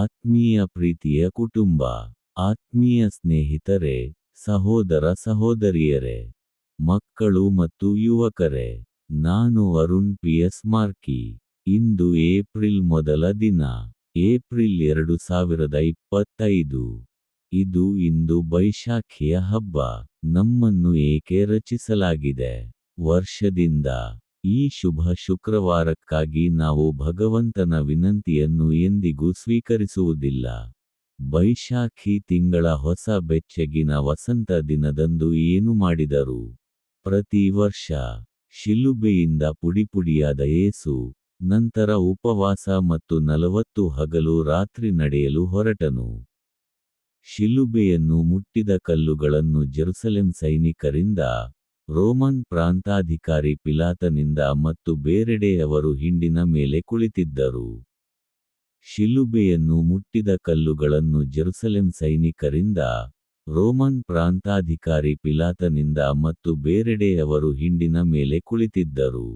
ಆತ್ಮೀಯ ಪ್ರೀತಿಯ ಕುಟುಂಬ, ಆತ್ಮೀಯ ಸ್ನೇಹಿತರೆ, ಸಹೋದರ ಸಹೋದರಿಯರೇ, ಮಕ್ಕಳು ಮತ್ತು ಯುವಕರೇ, ನಾನು ಅರುಣ್ ಪಿ ಎಸ್ ಮಾರ್ಕಿ. ಇಂದು ಏಪ್ರಿಲ್ ಮೊದಲ ದಿನ, ಏಪ್ರಿಲ್ ಎರಡು ಸಾವಿರದ ಇಪ್ಪತ್ತೈದು. ಇದು ಇಂದು ಬೈಶಾಖಿಯ ಹಬ್ಬ, ನಮ್ಮನ್ನು ಏಕೆ ರಚಿಸಲಾಗಿದೆ? ವರ್ಷದಿಂದ ಈ ಶುಭ ಶುಕ್ರವಾರಕ್ಕಾಗಿ ನಾವು ಭಗವಂತನ ವಿನಂತಿಯನ್ನು ಎಂದಿಗೂ ಸ್ವೀಕರಿಸುವುದಿಲ್ಲ. ಬೈಶಾಖಿ ತಿಂಗಳ ಹೊಸ ಬೆಚ್ಚಗಿನ ವಸಂತ ದಿನದಂದು ಏನು ಮಾಡಿದರು? ಪ್ರತಿ ವರ್ಷ ಶಿಲುಬೆಯಿಂದ ಪುಡಿಪುಡಿಯಾದ ಏಸು, ನಂತರ ಉಪವಾಸ ಮತ್ತು ನಲವತ್ತು ಹಗಲು ರಾತ್ರಿ ನಡೆಯಲು ಹೊರಟನು. ಶಿಲುಬೆಯನ್ನು ಮುಟ್ಟಿದ ಕಲ್ಲುಗಳನ್ನು ಜೆರುಸಲೆಂ ಸೈನಿಕರಿಂದ ರೋಮನ್ ಪ್ರಾಂತಾಧಿಕಾರಿ ಪಿಲಾತನಿಂದ ಮತ್ತು ಬೇರೆಡೆಯವರು ಹಿಂಡಿನ ಮೇಲೆ ಕುಳಿತಿದ್ದರು. ಶಿಲುಬೆಯನ್ನು ಮುಟ್ಟಿದ ಕಲ್ಲುಗಳನ್ನು ಜೆರುಸಲೆಂ ಸೈನಿಕರಿಂದ, ರೋಮನ್ ಪ್ರಾಂತಾಧಿಕಾರಿ ಪಿಲಾತನಿಂದ ಮತ್ತು ಬೇರೆಡೆಯವರು ಹಿಂಡಿನ ಮೇಲೆ ಕುಳಿತಿದ್ದರು.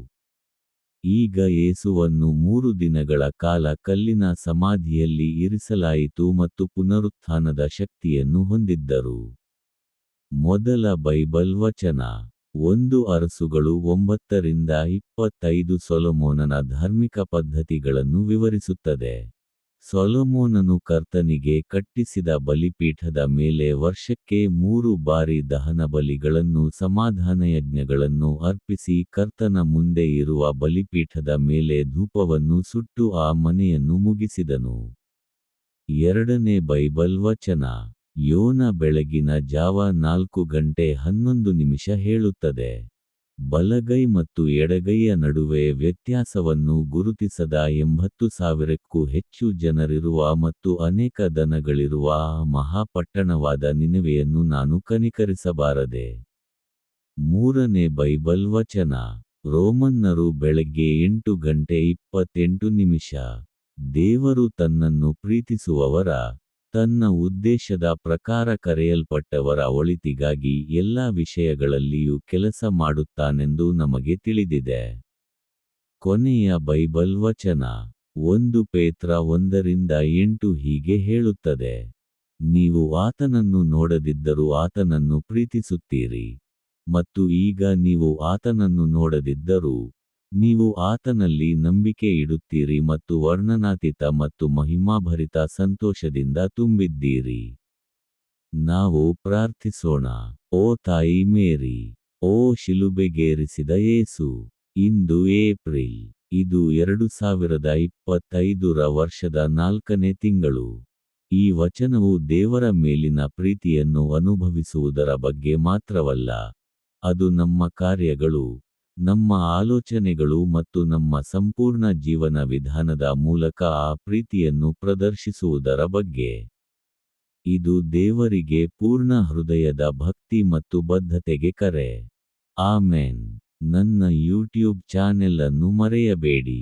ಈಗ ಯೇಸುವನ್ನು ಮೂರು ದಿನಗಳ ಕಾಲ ಕಲ್ಲಿನ ಸಮಾಧಿಯಲ್ಲಿ ಇರಿಸಲಾಯಿತು ಮತ್ತು ಪುನರುತ್ಥಾನದ ಶಕ್ತಿಯನ್ನು ಹೊಂದಿದ್ದರು. ಮೊದಲ ಬೈಬಲ್ ವಚನ. ಒಂದು ಅರಸುಗಳು ಒಂಬತ್ತರಿಂದ ಇಪ್ಪತ್ತೈದು ಸೊಲೊಮೋನನ ಧಾರ್ಮಿಕ ಪದ್ಧತಿಗಳನ್ನು ವಿವರಿಸುತ್ತದೆ. ಸೊಲೊಮೋನನು ಕರ್ತನಿಗೆ ಕಟ್ಟಿಸಿದ ಬಲಿಪೀಠದ ಮೇಲೆ ವರ್ಷಕ್ಕೆ ಮೂರು ಬಾರಿ ದಹನ ಬಲಿಗಳನ್ನು, ಸಮಾಧಾನಯಜ್ಞಗಳನ್ನು ಅರ್ಪಿಸಿ ಕರ್ತನ ಮುಂದೆ ಇರುವ ಬಲಿಪೀಠದ ಮೇಲೆ ಧೂಪವನ್ನು ಸುಟ್ಟು ಆ ಮನೆಯನ್ನು ಮುಗಿಸಿದನು. ಎರಡನೇ ಬೈಬಲ್ ವಚನ. ಯೋನ ಬೆಳಗಿನ ಜಾವ ನಾಲ್ಕು ಗಂಟೆ ಹನ್ನೊಂದು ನಿಮಿಷ ಹೇಳುತ್ತದೆ. ಬಲಗೈ ಮತ್ತು ಎಡಗೈಯ ನಡುವೆ ವ್ಯತ್ಯಾಸವನ್ನು ಗುರುತಿಸದ ಎಂಬತ್ತು ಸಾವಿರಕ್ಕೂ ಹೆಚ್ಚು ಜನರಿರುವ ಮತ್ತು ಅನೇಕ ದನಗಳಿರುವ ಮಹಾಪಟ್ಟಣವಾದ ನಿನವೆಯನ್ನು ನಾನು ಕನಿಕರಿಸಬಾರದೆ. ಮೂರನೇ ಬೈಬಲ್ ವಚನ, ರೋಮನ್ನರು ಬೆಳಗ್ಗೆ ಎಂಟು ಗಂಟೆ ಇಪ್ಪತ್ತೆಂಟು ನಿಮಿಷ. ದೇವರು ತನ್ನನ್ನು ಪ್ರೀತಿಸುವವರ ತನ್ನ ಉದ್ದೇಶದ ಪ್ರಕಾರ ಕರೆಯಲ್ಪಟ್ಟವರ ಒಳಿತಿಗಾಗಿ ಎಲ್ಲ ವಿಷಯಗಳಲ್ಲಿಯೂ ಕೆಲಸ ಮಾಡುತ್ತಾನೆಂದು ನಮಗೆ ತಿಳಿದಿದೆ. ಕೊನೆಯ ಬೈಬಲ್ ವಚನ, ಒಂದು ಪೇತ್ರ ಒಂದರಿಂದ ಎಂಟು ಹೀಗೆ ಹೇಳುತ್ತದೆ. ನೀವು ಆತನನ್ನು ನೋಡದಿದ್ದರೂ ಆತನನ್ನು ಪ್ರೀತಿಸುತ್ತೀರಿ. ಮತ್ತು ಈಗ ನೀವು ಆತನನ್ನು ನೋಡದಿದ್ದರೂ ನೀವು ಆತನಲ್ಲಿ ನಂಬಿಕೆ ಇಡುತ್ತೀರಿ ಮತ್ತು ವರ್ಣನಾತೀತ ಮತ್ತು ಮಹಿಮಾಭರಿತ ಸಂತೋಷದಿಂದ ತುಂಬಿದ್ದೀರಿ. ನಾವು ಪ್ರಾರ್ಥಿಸೋಣ, ಓ ತಾಯಿ ಮೇರಿ, ಓ ಶಿಲುಬೆಗೇರಿಸಿದ ಏಸು, ಇಂದು ಏಪ್ರಿಲ್, ಇದು ಎರಡು ಸಾವಿರದ ಇಪ್ಪತ್ತೈದರ ವರ್ಷದ ನಾಲ್ಕನೇ ತಿಂಗಳು. ಈ ವಚನವು ದೇವರ ಮೇಲಿನ ಪ್ರೀತಿಯನ್ನು ಅನುಭವಿಸುವುದರ ಬಗ್ಗೆ ಮಾತ್ರವಲ್ಲ, ಅದು ನಮ್ಮ ಕಾರ್ಯಗಳು ನಮ್ಮ ಆಲೋಚನೆಗಳು ಮತ್ತು ನಮ್ಮ ಸಂಪೂರ್ಣ ಜೀವನ ವಿಧಾನದ ಮೂಲಕ ಆ ಪ್ರೀತಿಯನ್ನು ಪ್ರದರ್ಶಿಸುವುದರ ಬಗ್ಗೆ. ಇದು ದೇವರಿಗೆ ಪೂರ್ಣ ಹೃದಯದ ಭಕ್ತಿ ಮತ್ತು ಬದ್ಧತೆಗೆ ಕರೆ. ಆಮೇನ್. ನನ್ನ ಯೂಟ್ಯೂಬ್ ಚಾನೆಲ್ ಅನ್ನು ಮರೆಯಬೇಡಿ.